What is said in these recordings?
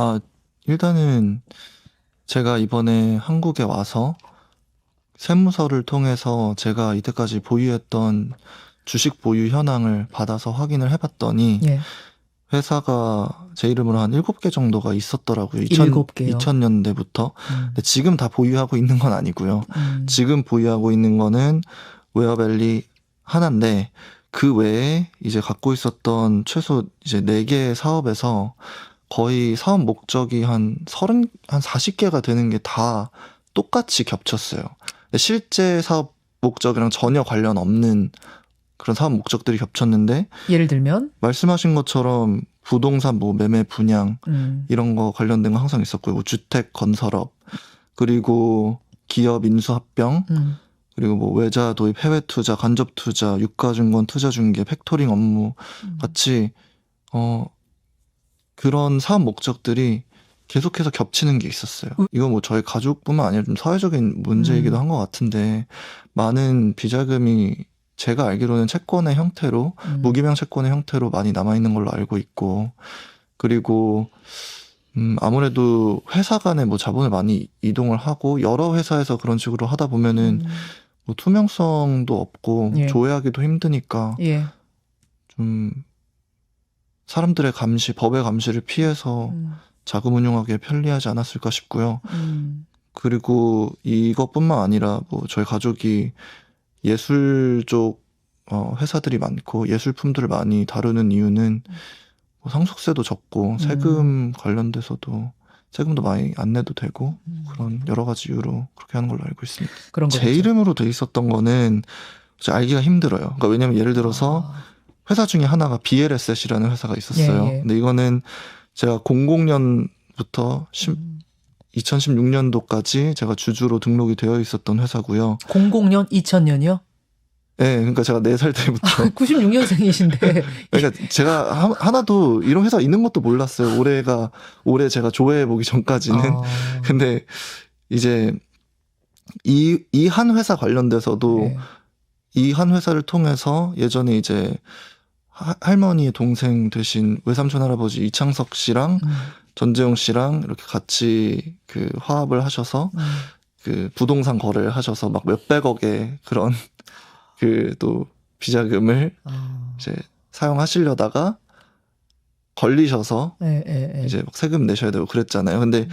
아, 일단은 제가 이번에 한국에 와서 세무서를 통해서 제가 이때까지 보유했던 주식 보유 현황을 받아서 확인을 해봤더니 예. 회사가 제 이름으로 한 7개 정도가 있었더라고요. 2000, 일곱 개요? 2000년대부터. 음. 근데 지금 다 보유하고 있는 건 아니고요. 음. 지금 보유하고 있는 거는 웨어밸리 하나인데 그 외에 이제 갖고 있었던 최소 이제 4개의 사업에서 거의 사업 목적이 한 30, 한 40개가 되는 게 다 똑같이 겹쳤어요. 실제 사업 목적이랑 전혀 관련 없는 그런 사업 목적들이 겹쳤는데 예를 들면 말씀하신 것처럼 부동산 뭐 매매 분양 음. 이런 거 관련된 거 항상 있었고요. 뭐 주택 건설업 그리고 기업 인수 합병 음. 그리고 뭐 외자 도입 해외 투자 간접 투자 유가 증권 투자 중개 팩토링 업무 음. 같이 어 그런 사업 목적들이 계속해서 겹치는 게 있었어요. 음. 이건 뭐 저희 가족뿐만 아니라 좀 사회적인 문제이기도 음. 한것 같은데 많은 비자금이 제가 알기로는 채권의 형태로 음. 무기명 채권의 형태로 많이 남아 있는 걸로 알고 있고 그리고 음 아무래도 회사 간에 뭐 자본을 많이 이동을 하고 여러 회사에서 그런 식으로 하다 보면은 음. 뭐 투명성도 없고 예. 조회하기도 힘드니까 예. 좀 사람들의 감시, 법의 감시를 피해서 음. 자금 운용하기에 편리하지 않았을까 싶고요. 음. 그리고 이것뿐만 아니라 뭐 저희 가족이 예술 쪽 어, 회사들이 많고 예술품들을 많이 다루는 이유는 뭐 상속세도 적고 세금 관련돼서도 세금도 많이 안 내도 되고 음. 그런 여러 가지 이유로 그렇게 하는 걸로 알고 있습니다. 그런 제 거죠. 이름으로 돼 있었던 거는 알기가 힘들어요. 그러니까 왜냐면 예를 들어서 아. 회사 중에 하나가 BLS이라는 회사가 있었어요. 예, 예. 근데 이거는 제가 00년부터 음. 2016년도까지 제가 주주로 등록이 되어 있었던 회사고요. 00년 2000년이요? 예, 그러니까 제가 4살 때부터 96년생이신데 그러니까 제가 하- 하나도 이런 회사 있는 것도 몰랐어요. 올해가 올해 제가 조회해 보기 전까지는. 아. 근데 이제 이 이 한 회사 관련돼서도 예. 이한 회사를 통해서 예전에 이제 하- 할머니의 동생 되신 외삼촌 할아버지 이창석 씨랑 음. 전재용 씨랑 이렇게 같이 그 화합을 하셔서 음. 그 부동산 거래를 하셔서 막 몇백억의 그런 그 또 비자금을 아. 이제 사용하시려다가 걸리셔서 예, 예, 예. 이제 막 세금 내셔야 되고 그랬잖아요. 근데 음.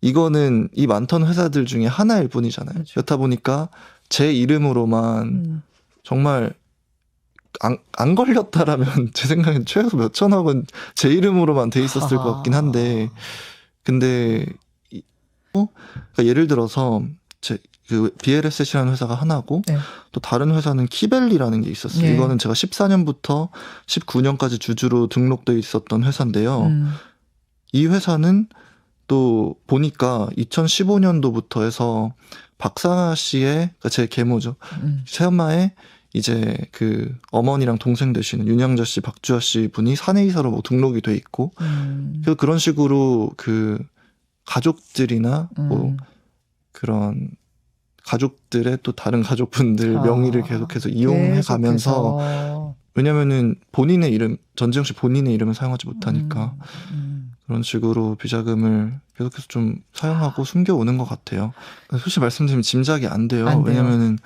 이거는 이 많던 회사들 중에 하나일 뿐이잖아요. 그렇죠. 그렇다 보니까 제 이름으로만 음. 정말 안, 안 걸렸다라면 제 생각엔 최소 몇 천억은 제 이름으로만 돼 있었을 것 같긴 한데 근데 이- 어? 그러니까 예를 들어서 제 그 BLS이라는 회사가 하나고 네. 또 다른 회사는 키벨리라는 게 있었어요. 네. 이거는 제가 14년부터 19년까지 주주로 등록돼 있었던 회사인데요. 음. 이 회사는 또 보니까 2015년도부터 해서 박사 씨의 그러니까 제 계모죠. 음. 새엄마의 이제 그 어머니랑 동생 되시는 윤영자 씨, 박주아 씨 분이 사내이사로 뭐 등록이 돼 있고 음. 그래서 그런 식으로 그 가족들이나 뭐 음. 그런 가족들의 또 다른 가족분들 아. 명의를 계속해서 이용해 가면서 계속해서. 왜냐면은 본인의 이름 전지영 씨 본인의 이름을 사용하지 못하니까 음. 음. 그런 식으로 비자금을 계속해서 좀 아. 사용하고 숨겨오는 것 같아요. 솔직히 말씀드리면 짐작이 안 돼요. 안 돼요. 왜냐면은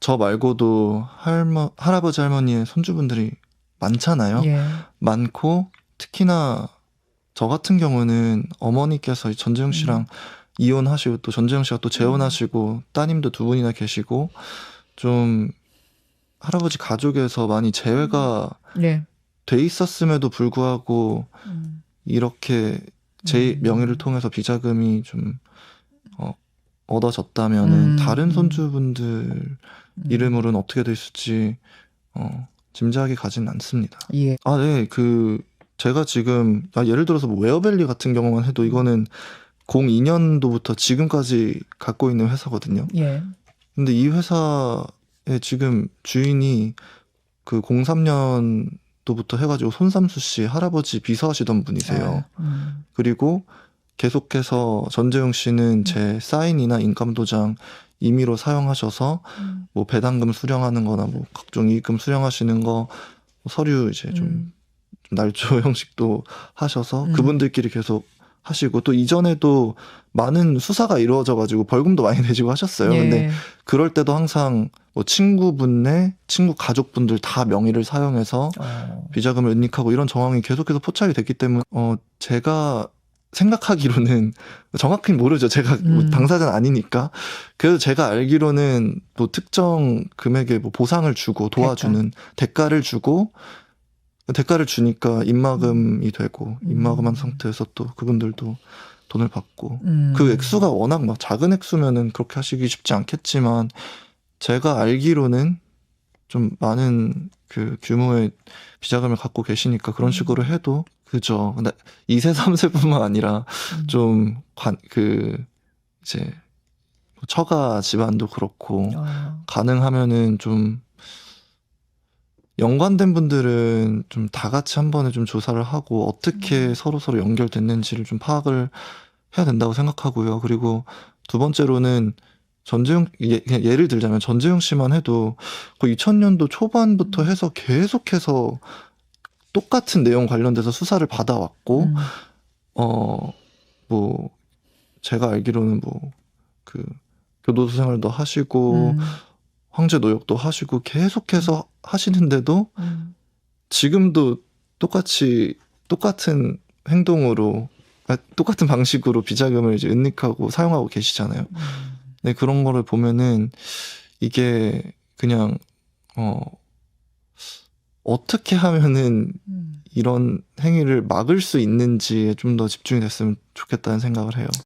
저 말고도 할머, 할아버지 할머니의 손주분들이 많잖아요. 예. 많고 특히나 저 같은 경우는 어머니께서 전재영 씨랑 음. 이혼하시고 또 전재영 씨가 또 재혼하시고 따님도 두 분이나 계시고 좀 할아버지 가족에서 많이 제외가 예. 돼 있었음에도 불구하고 음. 이렇게 제 음. 명의를 통해서 비자금이 좀 어, 얻어졌다면은 음, 다른 음. 손주분들 음. 이름으로는 어떻게 됐을지 어, 짐작이 가진 않습니다. 예. 아, 네, 그 제가 지금 아, 예를 들어서 뭐 웨어밸리 같은 경우만 해도 이거는 02년도부터 지금까지 갖고 있는 회사거든요. 예. 근데 이 회사의 지금 주인이 그 03년도부터 해가지고 손삼수 씨 할아버지 비서하시던 분이세요. 아, 음. 그리고 계속해서 전재용 씨는 제 사인이나 인감도장 임의로 사용하셔서 음. 뭐 배당금 수령하는 거나 뭐 각종 이익금 수령하시는 거 서류 이제 좀 음. 좀 날조 형식도 하셔서 음. 그분들끼리 계속 하시고 또 이전에도 많은 수사가 이루어져 가지고 벌금도 많이 내시고 하셨어요. 예. 근데 그럴 때도 항상 뭐 친구분네 친구 가족분들 다 명의를 사용해서 어. 비자금을 은닉하고 이런 정황이 계속해서 포착이 됐기 때문에 어 제가 생각하기로는 정확히 모르죠. 제가 뭐 음. 당사자는 아니니까. 그래서 제가 알기로는 뭐 특정 금액의 뭐 보상을 주고 도와주는 대가. 를 주고 대가를 주니까 입마금이 되고 음. 입마금한 상태에서 또 그분들도 돈을 받고 음. 그 액수가 워낙 막 작은 액수면은 그렇게 하시기 쉽지 않겠지만 제가 알기로는 좀 많은 그 규모의 비자금을 갖고 계시니까 그런 음. 식으로 해도 그죠. 근데 2세, 3세뿐만 아니라 음. 좀 관 그 이제 뭐 처가 집안도 그렇고 어. 가능하면은 좀 연관된 분들은 좀 다 같이 한 번에 좀 조사를 하고 어떻게 음. 서로 서로 연결됐는지를 좀 파악을 해야 된다고 생각하고요. 그리고 두 번째로는 예, 그냥 예를 들자면 전재용 씨만 해도 그 2000년도 초반부터 음. 해서 계속해서 똑같은 내용 관련돼서 수사를 받아왔고 음. 어뭐 제가 알기로는 뭐 그 교도소 생활도 하시고 음. 황제 노역도 하시고 계속해서 하시는데도 음. 지금도 똑같이 똑같은 행동으로 아, 똑같은 방식으로 비자금을 이제 은닉하고 사용하고 계시잖아요. 음. 네, 그런 거를 보면은 이게 그냥 어 어떻게 하면은 음. 이런 행위를 막을 수 있는지에 좀 더 집중이 됐으면 좋겠다는 생각을 해요.